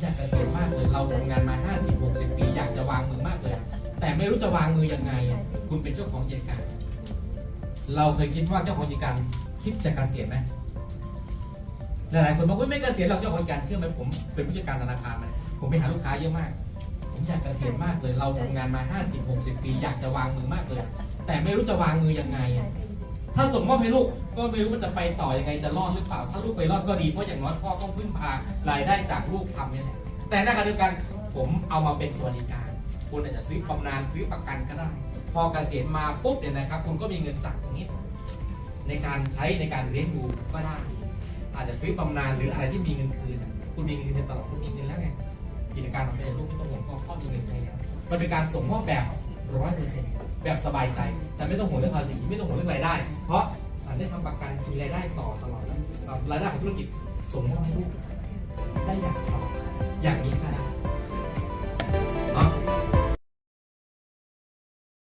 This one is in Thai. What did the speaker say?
อยากเกษียณมากเลยเราทำงานมา 50 60 ปีอยากจะวางมือมากเลย แต่ไม่รู้จะวางมือยังไง คุณเป็นเจ้าของกิจการ เราเคยคิดว่าเจ้าของกิจการคิดจะเกษียณไหมหลายๆคนบอกว่าไม่เกษียณเราเจ้าของกิจการเชื่อไหมผมเป็นผู้จัดการธนาคารมาผมไปหาลูกค้าเยอะมาก ผมอยากเกษียณมากเลย เราทำงานมา 50 60 ปี อยากจะวางมือมากเลย แต่ไม่รู้จะวางมือยังไง ถ้าส่งมอบให้ลูกก็ไม่รู้ว่าจะไปต่อยังไงจะรอดหรือเปล่า ถ้าลูกไปรอดก็ดีเพราะอย่างน้อยพ่อก็พึ่งพารายได้จากลูกทำเนี่ยแหละแต่ในขณะเดียวกันผมเอามาเป็นสวัสดิการ คุณอาจจะซื้อบำนาญซื้อประกันก็ได้ พอเกษียณมาปุ๊บเนี่ยนะครับ คุณก็มีเงินจากตรงนี้ ในการใช้ในการเลี้ยงดูก็ได้ อาจจะซื้อบำนาญหรืออะไรที่มีเงินคืนคุณมีเงินคืนตลอดคุณมีเงินแล้วไงกิจการของเป็นลูกไม่ต้องห่วงพ่อพ่อมีเงินใช้แล้วมันเป็นการส่งมอบแบบ ร้อยเปอร์เซ็นต์แบบสบายใจ ฉันไม่ต้องห่วงเรื่องภาษีไม่ต้องห่วงเรื่องรายได้ เพราะฉันได้ทำประกันมีรายได้ต่อตลอดแล้วรายได้ของธุรกิจส่งมอบให้ลูกได้อย่างสบายอย่างนี้นะ